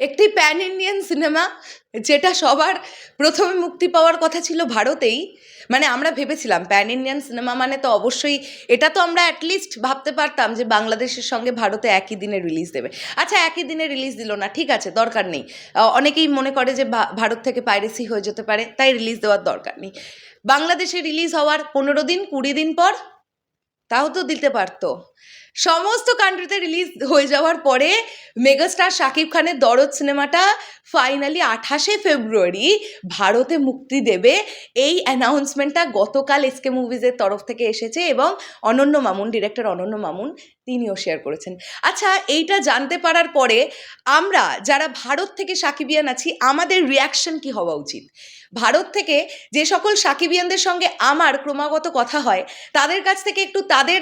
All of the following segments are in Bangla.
একটি প্যান ইন্ডিয়ান সিনেমা যেটা সবার প্রথমে মুক্তি পাওয়ার কথা ছিল ভারতেই। মানে আমরা ভেবেছিলাম প্যান ইন্ডিয়ান সিনেমা মানে তো অবশ্যই এটা তো আমরা অ্যাটলিস্ট ভাবতে পারতাম যে বাংলাদেশের সঙ্গে ভারতে একই দিনে রিলিজ দেবে। আচ্ছা একই দিনে রিলিজ দিল না, ঠিক আছে, দরকার নেই। অনেকেই মনে করে যে ভারত থেকে পাইরেসি হয়ে যেতে পারে, তাই রিলিজ দেওয়ার দরকার নেই। বাংলাদেশে রিলিজ হওয়ার পনেরো দিন, কুড়ি দিন পর তাও তো দিতে পারতো। সমস্ত কান্ট্রিতে রিলিজ হয়ে যাওয়ার পরে মেগাস্টার শাকিব খানের দরদ সিনেমাটা ফাইনালি আঠাশে ফেব্রুয়ারি ভারতে মুক্তি দেবে। এই অ্যানাউন্সমেন্টটা গতকাল এসকে মুভিজের তরফ থেকে এসেছে এবং অনন্য মামুন ডিরেক্টর অনন্য মামুন, তিনিও শেয়ার করেছেন। আচ্ছা এইটা জানতে পারার পরে আমরা যারা ভারত থেকে সাকিবিয়ান আছি, আমাদের রিয়াকশন কি হওয়া উচিত? ভারত থেকে যে সকল সাকিবিয়ানদের সঙ্গে আমার ক্রমাগত কথা হয়, তাদের কাছ থেকে একটু তাদের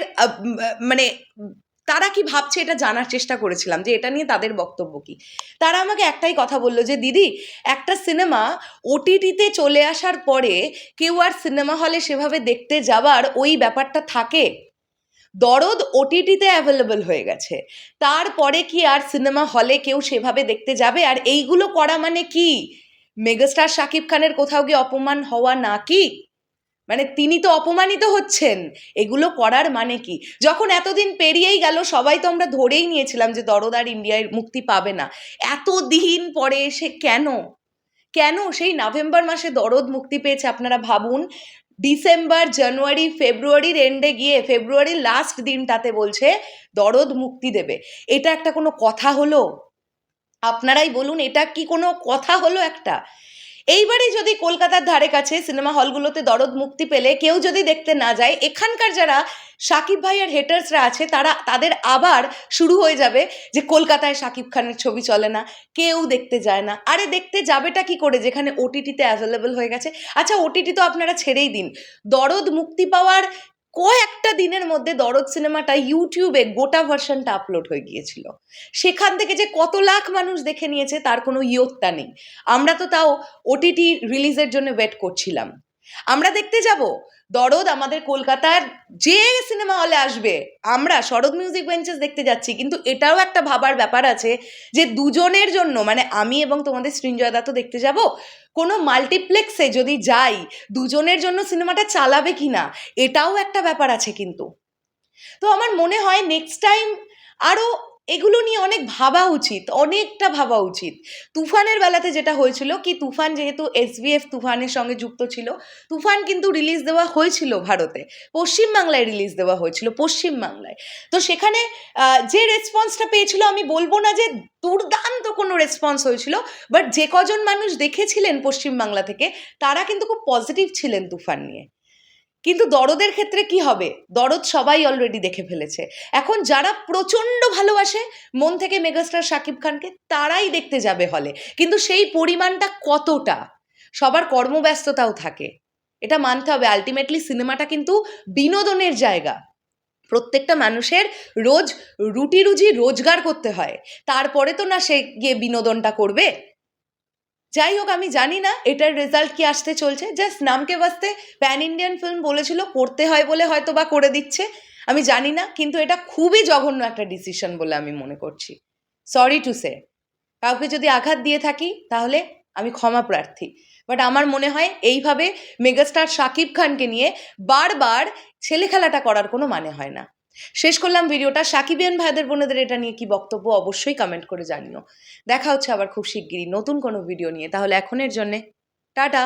মানে তারা কি ভাবছে এটা জানার চেষ্টা করেছিলাম যে এটা নিয়ে তাদের বক্তব্য কি? তারা আমাকে একটাই কথা বলল যে, দিদি, একটা সিনেমা ওটিটিতে চলে আসার পরে কেউ আর সিনেমা হলে সেভাবে দেখতে যাবার ওই ব্যাপারটা থাকে? দরদ ওটিটিতে অ্যাভেলেবল হয়ে গেছে। তারপরে কি আর সিনেমা হলে কেউ সেভাবে দেখতে যাবে? আর এইগুলো করা মানে কি? মেগাস্টার শাকিব খানের কোথাও গিয়ে অপমান হওয়া না কি মানে তিনি তো অপমানিত হচ্ছেন। এগুলো করার মানে কি? যখন এতদিন পেরিয়েই গেল, সবাই তো আমরা ধরেই নিয়েছিলাম যে দরদার ইন্ডিয়ায় মুক্তি পাবে না। এতদিন পরে এসে কেন? কেন সেই নভেম্বর মাসে দরদ মুক্তি পেয়েছে আপনারা ভাবুন? ডিসেম্বর, জানুয়ারি, ফেব্রুয়ারির এন্ডে গিয়ে ফেব্রুয়ারির লাস্ট দিনটাতে বলছে দরদ মুক্তি দেবে। এটা একটা কোনো কথা হলো? আপনারাই বলুন, এটা কি কোনো কথা হলো একটা? এইবারে যদি কলকাতার ধারে কাছে সিনেমা হলগুলোতে দরদ মুক্তি পেলে, কেউ যদি দেখতে না যায়, এখানকার যারা সাকিব ভাইয়ের হেটার্সরা আছে, তারা, তাদের আবার শুরু হয়ে যাবে যে কলকাতায় সাকিব খানের ছবি চলে না, কেউ দেখতে যায় না। আরে, দেখতে যাবেটা কি করে? যেখানে ওটিটিতে অ্যাভেলেবল হয়ে গেছে। আচ্ছা ওটিটি তো আপনারা ছেড়েই দিন। দরদ মুক্তি পাওয়ার কয়েকটা দিনের মধ্যে দরদ সিনেমাটা ইউটিউবে গোটা ভার্সনটা আপলোড হয়ে গিয়েছিল। সেখান থেকে যে কত লাখ মানুষ দেখে নিয়েছে তার কোনো ইয়ত্তা নেই। আমরা তো তাও ওটিটি রিলিজের জন্য ওয়েট করছিলাম। আমরা দেখতে যাব। দরদ আমাদের কলকাতার যে সিনেমা হলে আসবে, আমরা শরৎ মিউজিক বেঞ্চেস দেখতে যাচ্ছি, কিন্তু এটাও একটা ভাবার ব্যাপার আছে যে দুজনের জন্য মানে আমি এবং তোমাদের সৃঞ্জয় দা তো দেখতে যাব, কোনো মাল্টিপ্লেক্সে যদি যাই, দুজনের জন্য সিনেমাটা চালাবে কি না এটাও একটা ব্যাপার আছে কিন্তু। তো আমার মনে হয় নেক্সট টাইম আরও এগুলো নিয়ে অনেক ভাবা উচিত, অনেকটা ভাবা উচিত। তুফানের বেলাতে যেটা হয়েছিল কি, তুফান যেহেতু এসবিএফ তুফানের সঙ্গে যুক্ত ছিল, তুফান কিন্তু রিলিজ দেওয়া হয়েছিল ভারতে। পশ্চিমবাংলায় রিলিজ দেওয়া হয়েছিল, পশ্চিমবাংলায়। তো সেখানে যে রেসপন্সটা পেয়েছিল, আমি বলব না যে দুর্দান্ত কোনো রেসপন্স হয়েছিল বাট যে কজন মানুষ দেখেছিলেন পশ্চিমবাংলা থেকে, তারা কিন্তু খুব পজিটিভ ছিলেন তুফান নিয়ে। কিন্তু দরদের ক্ষেত্রে কি হবে? দরদ সবাই অলরেডি দেখে ফেলেছে। এখন যারা প্রচণ্ড ভালোবাসে, মন থেকে মেগাস্টার শাকিব খানকে, তারাই দেখতে যাবে হলে কিন্তু সেই পরিমাণটা কতটা? সবার কর্মব্যস্ততাও থাকে। এটা মানতে হবে। আলটিমেটলি সিনেমাটা কিন্তু বিনোদনের জায়গা। প্রত্যেকটা মানুষের রোজ রুটি রুজি রোজগার করতে হয়। তারপরে তো না সে গিয়ে বিনোদনটা করবে? যাই হোক, আমি জানি না এটার রেজাল্ট কি আসতে চলছে। জাস্ট নামকে বাস্তে প্যান ইন্ডিয়ান ফিল্ম বলেছিল, করতে হয় বলে হয়তো বা করে দিচ্ছে। আমি জানি না, কিন্তু এটা খুবই জঘন্য একটা ডিসিশন বলে আমি মনে করছি। সরি টু সে কাউকে যদি আঘাত দিয়ে থাকি, তাহলে আমি ক্ষমা প্রার্থী। বাট আমার মনে হয় এইভাবে মেগাস্টার শাকিব খানকে নিয়ে বারবার ছেলে খেলাটা করার কোনো মানে হয় না। শেষ করলাম ভিডিওটা। সাকিবিয়ান ভাইদের বোনেদের এটা নিয়ে কি বক্তব্য অবশ্যই কমেন্ট করে জানিও। দেখা হচ্ছে আবার খুব শিগগিরই নতুন কোনো ভিডিও নিয়ে। তাহলে এখনের জন্যে টাটা।